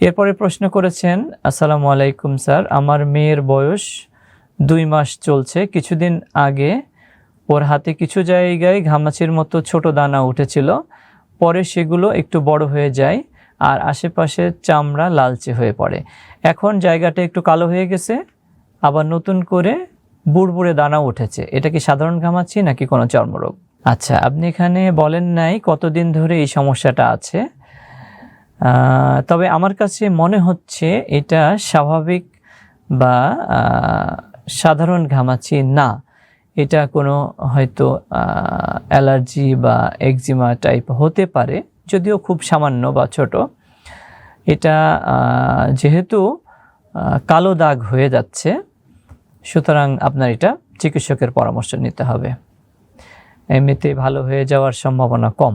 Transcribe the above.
এরপরে প্রশ্ন করেছেন, আসসালামু আলাইকুম স্যার, আমার মেয়ের বয়স দুই মাস চলছে। কিছুদিন আগে ওর হাতে কিছু জায়গায় ঘামাচির মতো ছোট দানা উঠেছিল। পরে সেগুলো একটু বড় হয়ে যায় আর আশেপাশে চামড়া লালচে হয়ে পড়ে। এখন জায়গাটা একটু কালো হয়ে গেছে, আবার নতুন করে বুড়বুড়ে দানা উঠেছে। এটা কি সাধারণ ঘামাচি নাকি কোনো চর্মরোগ? আচ্ছা আপনি এখানে বলেন নাই কতদিন ধরে এই সমস্যাটা আছে। তবে আমার কাছে মনে হচ্ছে এটা স্বাভাবিক বা সাধারণ ঘামাচি না। এটা কোনো হয়তো অ্যালার্জি বা একজিমা টাইপ হতে পারে, যদিও খুব সামান্য বা ছোট। এটা যেহেতু কালো দাগ হয়ে যাচ্ছে, সুতরাং আপনার এটা চিকিৎসকের পরামর্শ নিতে হবে। এমনিতে ভালো হয়ে যাওয়ার সম্ভাবনা কম।